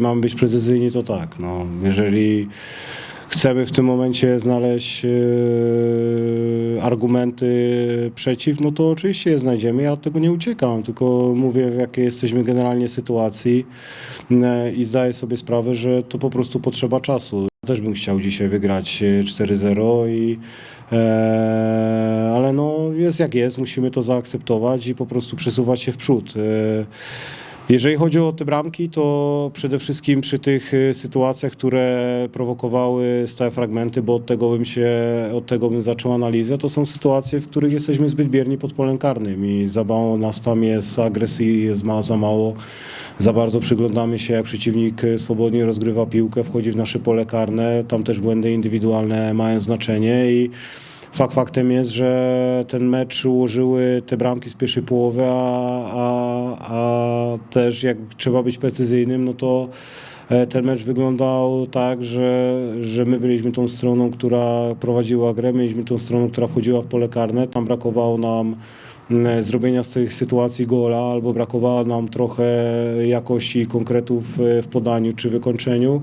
Mamy być precyzyjni, to tak. No, jeżeli chcemy w tym momencie znaleźć e, argumenty przeciw, no to oczywiście je znajdziemy. Ja od tego nie uciekam, tylko mówię, w jakiej jesteśmy generalnie sytuacji e, i zdaję sobie sprawę, że to po prostu potrzeba czasu. Też bym chciał dzisiaj wygrać e, 4-0 i e, ale no jest jak jest, musimy to zaakceptować i po prostu przesuwać się w przód. Jeżeli chodzi o te bramki, to przede wszystkim przy tych y, sytuacjach, które prowokowały stałe fragmenty, bo od tego bym się, od tego bym zaczął analizę, to są sytuacje, w których jesteśmy zbyt bierni pod polem karnym i za mało nas tam jest agresji, jest ma, za mało. Za bardzo przyglądamy się, jak przeciwnik y, swobodnie rozgrywa piłkę, wchodzi w nasze pole karne. Tam też błędy indywidualne mają znaczenie i Fakt faktem jest, że ten mecz ułożyły te bramki z pierwszej połowy, a, a, a też jak trzeba być precyzyjnym, no to e, ten mecz wyglądał tak, że, że my byliśmy tą stroną, która prowadziła grę, byliśmy tą stroną, która wchodziła w pole karne. Tam brakowało nam mm, zrobienia z tych sytuacji gola, albo brakowało nam trochę jakości konkretów e, w podaniu czy wykończeniu.